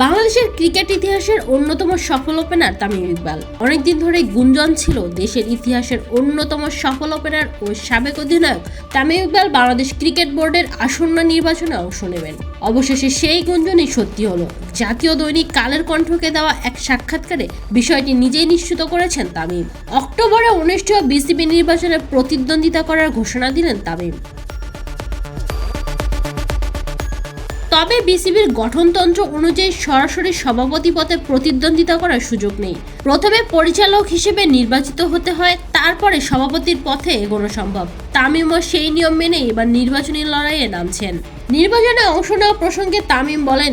বাংলাদেশের ক্রিকেট ইতিহাসের অন্যতম সফল ওপেনার তামিম ইকবাল। অনেকদিন ধরে গুঞ্জন ছিল দেশের ইতিহাসের অন্যতম সফল ওপেনার ও সাবেক অধিনায়ক তামিম ইকবাল বাংলাদেশ ক্রিকেট বোর্ডের আসন্ন নির্বাচনে অংশ নেবেন। অবশেষে সেই গুঞ্জনই সত্যি হলো। জাতীয় দৈনিক কালের কণ্ঠকে দেওয়া এক সাক্ষাৎকারে বিষয়টি নিজেই নিশ্চিত করেছেন তামিম। অক্টোবরে অনুষ্ঠেয় বিসিবি নির্বাচনে প্রতিদ্বন্দ্বিতা করার ঘোষণা দিলেন তামিম। তবে বিসিবির গঠনতন্ত্র অনুযায়ী সরাসরি সভাপতি পদে প্রতিদ্বন্দ্বিতা করার সুযোগ নেই। প্রথমে পরিচালক হিসেবে নির্বাচিত হতে হয়, তারপরে সভাপতির পথে এগোনো সম্ভব। তামিমও সেই নিয়ম মেনে এবার নির্বাচনী লড়াইয়ে নামছেন। নির্বাচনে অংশ নেওয়া প্রসঙ্গে তামিম বলেন,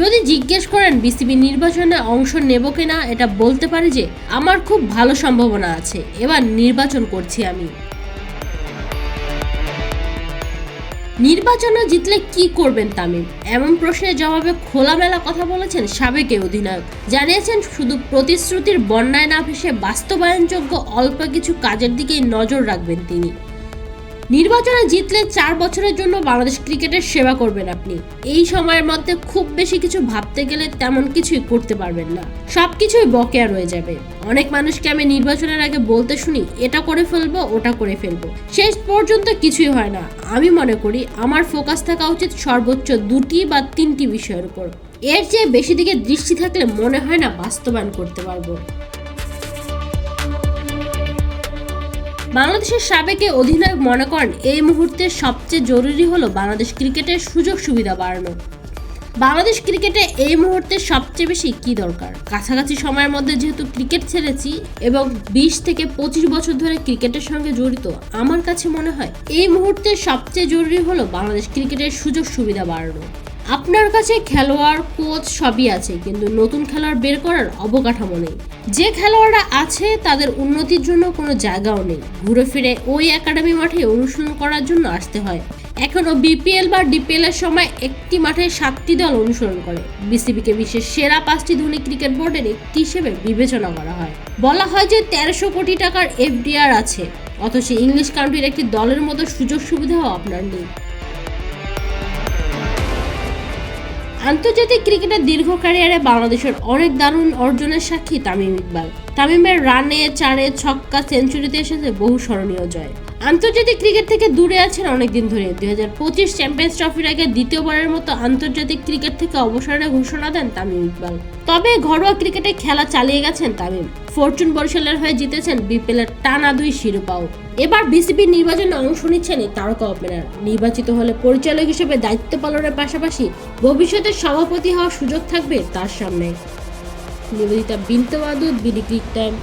যদি জিজ্ঞেস করেন বিসিবি নির্বাচনে অংশ নেব কিনা, এটা বলতে পারি যে আমার খুব ভালো সম্ভাবনা আছে। এবার নির্বাচন করছি আমি। নির্বাচনে জিতলে কি করবেন তামিম? এমন প্রশ্নের জবাবে খোলামেলা কথা বলেছেন সাবেক অধিনায়ক। জানিয়েছেন, শুধু প্রতিশ্রুতির বন্যায় না ভেসে বাস্তবায়নযোগ্য অল্প কিছু কাজের দিকেই নজর রাখবেন তিনি। নির্বাচনে জিতলে চার বছরের জন্য বাংলাদেশ ক্রিকেটের সেবা করবেন আপনি। এই সময়ের মধ্যে খুব বেশি কিছু ভাবতে গেলে তেমন কিছুই করতে পারবেন না। সবকিছুই বকেয়া রয়ে যাবে। অনেক মানুষকে আমি নির্বাচনের আগে বলতে শুনি, এটা করে ফেলব, ওটা করে ফেলব। শেষ পর্যন্ত কিছুই হয় না। আমি মনে করি, আমার ফোকাস থাকা উচিত সর্বোচ্চ দুটি বা তিনটি বিষয়ের উপর। এর চেয়ে বেশি দিকে দৃষ্টি থাকলে মনে হয় না বাস্তবায়ন করতে পারব। বাংলাদেশের সাবেক অধিনায়ক মনে করেন, এই মুহূর্তে সবচেয়ে জরুরি হলো বাংলাদেশ ক্রিকেটের সুযোগ সুবিধা বাড়ানো। বাংলাদেশ ক্রিকেটে এই মুহূর্তে সবচেয়ে বেশি কি দরকার? কাছাকাছি সময়ের মধ্যে যেহেতু ক্রিকেট ছেড়েছি এবং বিশ থেকে পঁচিশ বছর ধরে ক্রিকেটের সঙ্গে জড়িত, আমার কাছে মনে হয় এই মুহূর্তে সবচেয়ে জরুরি হলো বাংলাদেশ ক্রিকেটের সুযোগ সুবিধা বাড়ানো। আপনার কাছে খেলোয়াড়, কোচ সবই আছে, কিন্তু নতুন খেলোয়াড় বের করার অবকাঠামো নেই। যে খেলোয়াড়রা আছে, তাদের উন্নতির জন্য কোনো জায়গাও নেই। ঘুরে ফিরে ওই একাডেমি মাঠে অনুশীলন করার জন্য আসতে হয়। এখনও বিপিএল বা ডিপিএল এর সময় একটি মাঠে সাতটি দল অনুসরণ করে। বিসিবিকে বিশ্বের সেরা পাঁচটি ধনী ক্রিকেট বোর্ডের একটি হিসেবে বিবেচনা করা হয়। বলা হয় যে তেরোশো কোটি টাকার এফডিআর আছে, অথচ ইংলিশ কান্ট্রির একটি দলের মতো সুযোগ সুবিধাও আপনার নেই। আন্তর্জাতিক ক্রিকেটের দীর্ঘ ক্যারিয়ারে বাংলাদেশের অনেক দারুণ অর্জনের সাক্ষী তামিম ইকবাল। তামিমের রানে, চারে ছক্কা সেঞ্চুরিতে এসেছে বহু স্মরণীয় জয়। আন্তর্জাতিক ক্রিকেট থেকে দূরে আছেন অনেকদিন ধরে। দুই হাজার পঁচিশ চ্যাম্পিয়ন্স ট্রফির আগে দ্বিতীয়বারের মতো আন্তর্জাতিক ক্রিকেট থেকে অবসরের ঘোষণা দেন তামিম ইকবাল। তবে ঘরোয়া ক্রিকেটে খেলা চালিয়ে গেছেন তামিম। ফরচুন বরিশালের হয়ে জিতেছেন বিপিএলের টানা দুই শিরোপাও। এবার বিসিবির নির্বাচনে অংশ নিচ্ছেন এই তারকা ওপেনার নির্বাচিত হলে পরিচালক হিসেবে দায়িত্ব পালনের পাশাপাশি ভবিষ্যতে সভাপতি হওয়ার সুযোগ থাকবে তার সামনে। Nibedita Binte BD crick time.